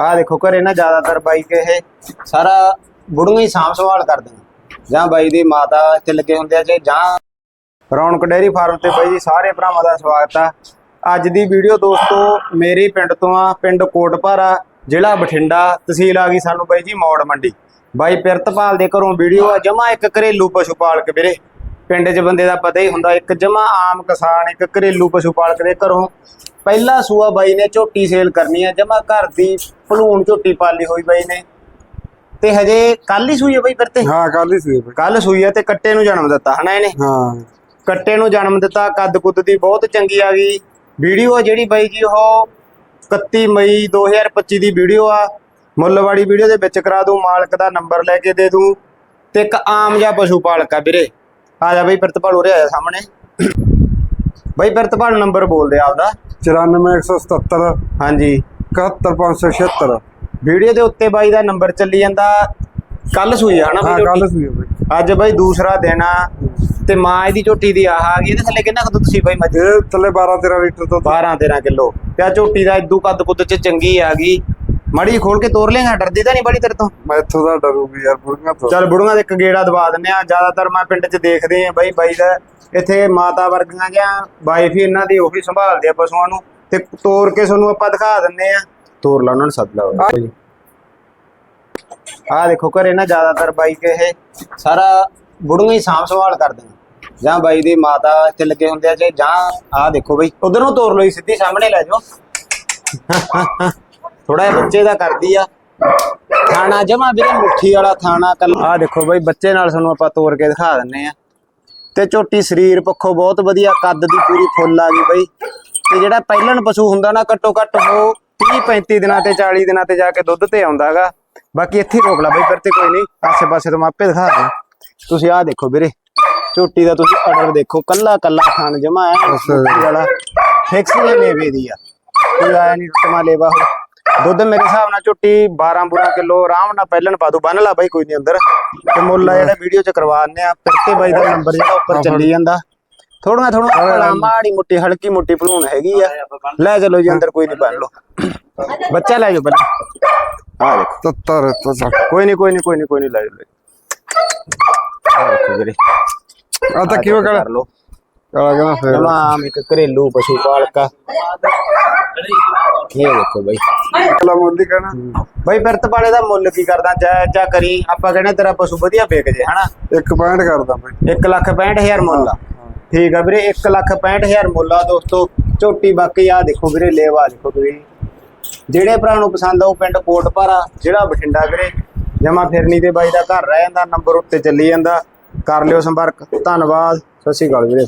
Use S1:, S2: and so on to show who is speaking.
S1: ਆਹ ਦੇਖੋ ਘਰੇ ਨਾ ਜ਼ਿਆਦਾਤਰ ਬਾਈ ਕੇ ਇਹ ਸਾਰਾ ਬੁੜੀਆਂ ਹੀ ਸਾਂਭ ਸੰਭਾਲ ਕਰਦੇ ਨੇ। ਜਾਂ ਬਾਈ ਦੀ ਮਾਤਾ ਇੱਥੇ ਲੱਗੇ ਹੁੰਦੇ ਆ ਜੇ, ਜਾਂ ਰੌਣਕ ਡੇਅਰੀ ਫਾਰਮ ਤੇ ਬਾਈ ਜੀ ਸਾਰੇ ਭਰਾਵਾਂ ਦਾ ਸਵਾਗਤ ਆ। ਅੱਜ ਦੀ ਵੀਡੀਓ ਦੋਸਤੋ ਮੇਰੇ ਪਿੰਡ ਤੋਂ ਆ, ਪਿੰਡ ਕੋਟਪਾਰਾ ਜ਼ਿਲ੍ਹਾ ਬਠਿੰਡਾ, ਤਹਿਸੀਲ ਆ ਗਈ ਸਾਨੂੰ ਬਾਈ ਜੀ ਮੌੜ ਮੰਡੀ। ਬਾਈ ਪਿਰਤਪਾਲ ਦੇ ਘਰੋਂ ਵੀਡੀਓ ਆ, ਜਮਾ ਇੱਕ ਘਰੇਲੂ ਪਸ਼ੂ ਪਾਲਕ ਵੀਰੇ। ਪਿੰਡ 'ਚ ਬੰਦੇ ਦਾ ਪਤਾ ਹੀ ਹੁੰਦਾ ਇੱਕ ਜਮਾ ਆਮ ਕਿਸਾਨ ਇੱਕ ਘਰੇਲੂ ਪਸ਼ੂ ਪਾਲਕ ਦੇ ਘਰੋਂ ਪਹਿਲਾ ਸੂਆ ਬਾਈ ਨੇ ਝੋਟੀ ਸੇਲ ਕਰਨੀ ਆ ਜਮਾ ਘਰ ਦੀ ਭਲੂਣ ਝੋਟੀ ਪਾਲੀ ਹੋਈ ਬਾਈ ਨੇ। ਤੇ ਹਜੇ ਕੱਲ ਹੀ ਸੂਈ ਆ ਬਾਈ ਫਿਰ ਤੇ?
S2: ਹਾਂ ਕੱਲ ਹੀ ਸੂਏ ਬਈ।
S1: ਕੱਲ ਸੂਈ ਆ ਤੇ ਕੱਟੇ ਨੂੰ ਜਨਮ ਦਿੱਤਾ ਹਨਾ ਇਹਨੇ?
S2: ਹਾਂ।
S1: ਕੱਟੇ ਨੂੰ ਜਨਮ ਦਿੱਤਾ ਕੱਦ ਕੁੱਦ ਦੀ ਬਹੁਤ ਚੰਗੀ ਆ ਗਈ। ਵੀਡੀਓ ਆ ਜਿਹੜੀ ਬਾਈ ਜੀ ਉਹ 31 ਮਈ 2025 ਦੀ ਵੀਡੀਓ ਆ। ਮੁੱਲਵਾੜੀ ਵੀਡੀਓ ਦੇ ਵਿੱਚ ਕਰਾ ਦੂੰ ਮਾਲਕ ਦਾ ਨੰਬਰ ਲੈ ਕੇ ਦੇ ਦੂੰ। ਤੇ ਇੱਕ ਆਮ ਜਿਹਾ ਪਸ਼ੂ ਪਾਲਕ ਆ ਵੀਰੇ। ਆ ਜਾ ਬਈ ਪ੍ਰਤਪਾਲ ਉਰੇ ਆਇਆ ਸਾਹਮਣੇ। ਬਈ ਪ੍ਰਤਪਾਲ ਨੰਬਰ ਬੋਲਦੇ ਆ ਆਪਦਾ।
S2: 94177
S1: ਹਾਂਜੀ।
S2: 71576
S1: ਵੀਡੀਓ ਦੇ ਉੱਤੇ ਬਾਈ ਦਾ ਨੰਬਰ ਚੱਲੀ ਜਾਂਦਾ। ਕੱਲ ਸੂਈ ਆ
S2: ਹਾਂ
S1: ਬਈ
S2: ਕੱਲ? ਸੂਏ ਬਈ।
S1: ਅੱਜ ਬਾਈ ਦੂਸਰਾ ਦਿਨ ਆ। ਤੇ ਮਾਂ ਇਹਦੀ ਝੋਟੀ ਦੀ ਆਹ ਆ ਗਈ ਇਹਦੇ ਥੱਲੇ ਕਿੰਨਾ ਕੁ ਦੁੱਧ ਸੀ ਬਾਈ ਮੱਝ?
S2: ਇਹ ਥੱਲੇ 12 13 ਲੀਟਰ ਤੋਂ
S1: 12 13 ਕਿਲੋ। ਤੇ ਆ ਝੋਟੀ ਦਾ ਇਦੂ ਕੱਦ ਕੁੱਦ ਚ ਚੰਗੀ ਆ ਗਈ। ਮੜੀ ਖੋਲ ਕੇ ਤੋਰ ਲੇਗਾ ਡਰਦੀ ਤਾਂ ਨਹੀਂ ਬੜੀ ਤੇਰੇ ਤੋਂ?
S2: ਮੈਂ ਇੱਥੋਂ ਦਾ ਡਰੂਗੀ ਯਾਰ ਬੁੜੀਆਂ ਤੋਂ।
S1: ਚੱਲ ਬੁੜੂਆਂ ਦੇ ਇੱਕ ਗੇੜਾ ਦਵਾ ਦਿੰਨੇ ਆ ਜ਼ਿਆਦਾਤਰ ਮੈਂ ਪਿੰਡ 'ਚ ਦੇਖਦੇ ਆ ਬਾਈ ਬਾਈ ਦਾ ਇੱਥੇ ਮਾਤਾ ਵਰਗੀਆਂ ਜਾਂ ਵਾਈਫ ਹੀ ਇਹਨਾਂ ਦੀ ਉਹੀ ਸੰਭਾਲਦੇ ਆ ਪਸ਼ੂਆਂ ਨੂੰ ਤੇ ਤੋਰ ਕੇ ਤੁਹਾਨੂੰ ਆਪਾਂ ਦਿਖਾ ਦਿੰਨੇ ਆ ਤੋਰ ਲਾ ਉਹਨਾਂ ਨੂੰ ਸੱਦ ਲਾ ਆ। ਦੇਖੋ ਘਰੇ ਨਾ ਜ਼ਿਆਦਾਤਰ ਬਾਈ ਕੇ ਇਹ ਸਾਰਾ ਬੁੜੀਆਂ ਹੀ ਸਾਂਭ ਸੰਭਾਲ ਕਰਦੇ ਨੇ। ਜਾਂ ਬਾਈ ਦੀ ਮਾਤਾ ਇੱਥੇ ਲੱਗੇ ਹੁੰਦੇ ਆ ਜੇ ਜਾਂ ਆ ਦੇਖੋ ਬਈ ਉਧਰ ਨੂੰ ਤੋਰ ਲਓ ਸਿੱਧੀ ਸਾਹਮਣੇ ਲੈ ਜਾਓ। ਥੋੜਾ ਜਿਹਾ ਬੱਚੇ ਦਾ ਕਰਦੀ ਆ। ਥਾਣਾ ਜਮਾ ਵੀਰੇ ਮੁੱਠੀ ਵਾਲਾ ਥਾਣਾ ਕੱਲ ਆ ਦੇਖੋ ਬਈ ਬੱਚੇ ਨਾਲ ਤੁਹਾਨੂੰ ਆਪਾਂ ਤੋੜ ਕੇ ਦਿਖਾ ਦਿੰਨੇ ਆ। ਤੇ ਝੋਟੀ ਸਰੀਰ ਪੱਖੋਂ ਬਹੁਤ ਵਧੀਆ ਕੱਦ ਦੀ ਪੂਰੀ ਫੁੱਲ ਆ ਗਈ ਬਈ। ਤੇ ਜਿਹੜਾ ਪਹਿਲਣ ਪਸ਼ੂ ਹੁੰਦਾ ਨਾ ਘੱਟੋ ਘੱਟ ਉਹ 30 35 ਦਿਨਾਂ ਤੇ 40 ਦਿਨਾਂ ਤੇ ਜਾ ਕੇ ਦੁੱਧ ਤੇ ਆਉਂਦਾਗਾ ਬਾਕੀ ਇੱਥੇ ਰੋਕ ਲਾ ਬਈ ਫਿਰ ਤੇ ਕੋਈ ਨਹੀਂ ਆਸੇ ਪਾਸੇ ਤੋਂ ਮੈਂ ਆਪੇ ਦਿਖਾ ਦਿਆਂ। ਤੁਸੀਂ ਆਹ ਦੇਖੋ ਵੀਰੇ ਝੋਟੀ ਦਾ ਤੁਸੀਂ ਆਰਡਰ ਦੇਖੋ ਕੱਲਾ ਕੱਲਾ ਖਾਣ ਜਮਾ ਹੈ ਵਾਲਾ। ਫਿਕਸ ਨੇ ਲੇਵੇ ਦੀ ਆ। ਕੋਈ ਆਇਆ ਨਹੀਂ ਟੁੱਟਮਾ ਲੇਵਾ ਹੋ ਦੁੱਧ ਮੇਰੇ ਹਿਸਾਬ ਨਾਲ ਝੋਟੀ 12 ਬੁਰਾ ਕਿਲੋ ਆਰਾਮ ਨਾਲ ਪਹਿਲਣ ਪਾ ਦੂ ਬੰਨ ਲਾ ਬਾਈ ਕੋਈ ਨਹੀਂ ਅੰਦਰ। ਤੇ ਮੁੱਲ ਆ ਜਿਹੜਾ ਵੀਡੀਓ ਚ ਕਰਵਾਉਂਦੇ ਆ ਫਿਰ ਤੇ ਬਾਈ ਦਾ ਨੰਬਰ ਜਿਹੜਾ ਉੱਪਰ ਚੱਲੀ ਜਾਂਦਾ। ਥੋੜਾ ਥੋੜਾ ਮਾੜੀ ਮੁੱਟੀ ਹਲਕੀ ਮੁੱਟੀ ਭਲੂਣ ਹੈਗੀ ਆ। ਲੈ ਚਲੋ ਜੀ ਅੰਦਰ ਕੋਈ ਨਹੀਂ ਬੰਨ ਲਓ। ਬੱਚਾ ਲੈ ਜਾਓ ਪਹਿਲਾਂ। ਆ ਦੇਖੋ।
S2: 77 77
S1: ਕੋਈ ਨਹੀਂ ਕੋਈ ਨਹੀਂ ਕੋਈ ਨਹੀਂ ਕੋਈ ਨਹੀਂ ਲੈ ਜਾਓ ਆ ਦੇਖੋ ਵੀਰੇ।
S2: ਆ ਤਾਂ ਕਿਵੇਂ ਕਰ
S1: ਲਓ।
S2: ਕਾਲਾ ਕਹਿੰਦਾ ਫੇਰ।
S1: ਜਮਾ ਆਮ ਇੱਕ ਘਰੇਲੂ ਪਸ਼ੂ ਪਾਲਕਾ ਇਹ ਦੇਖੋ ਬਾਈ।
S2: ਕਾਲਾ ਮੁੰਡੀ ਕਹਿਣਾ।
S1: ਬਾਈ ਫਿਰਤ ਪਾਲੇ ਦਾ ਮੁੱਲ ਕੀ ਕਰਦਾ? ਜੈ ਜੈ ਕਰੀ ਆਪਾਂ ਕਹਿੰਦੇ ਤੇਰਾ ਪਸ਼ੂ ਵਧੀਆ ਵਿਕ ਜੇ ਹਨਾ?
S2: ਇੱਕ ਪੁਆਇੰਟ ਕਰਦਾ ਬਈ।
S1: 1 ਲੱਖ 65000 ਮੁੱਲ ਆ। ਠੀਕ ਆ ਵੀਰੇ 1 ਲੱਖ 65000 ਮੁੱਲ ਆ ਦੋਸਤੋ। ਝੋਟੀ ਬਾਕੀ ਆ ਦੇਖੋ ਵੀਰੇ ਲੇਵਾ ਦੇਖੋ ਤੁਸੀਂ ਜਿਹੜੇ ਭਰਾ ਨੂੰ ਪਸੰਦ ਆਉ ਪਿੰਡ ਕੋਟਪਾਰਾ ਜਿਹੜਾ ਬਠਿੰਡਾ ਵੀਰੇ। ਜਮਾ ਫਿਰਨੀ ਤੇ ਬਾਈ ਦਾ ਘਰ ਰਹਿ ਜਾਂਦਾ ਨੰਬਰ ਉੱਤੇ ਚੱਲੀ ਜਾਂਦਾ। ਕਰ ਲਿਓ ਸੰਪਰਕ। ਧੰਨਵਾਦ। ਸਤਿ ਸ਼੍ਰੀ ਅਕਾਲ ਵੀਰੇ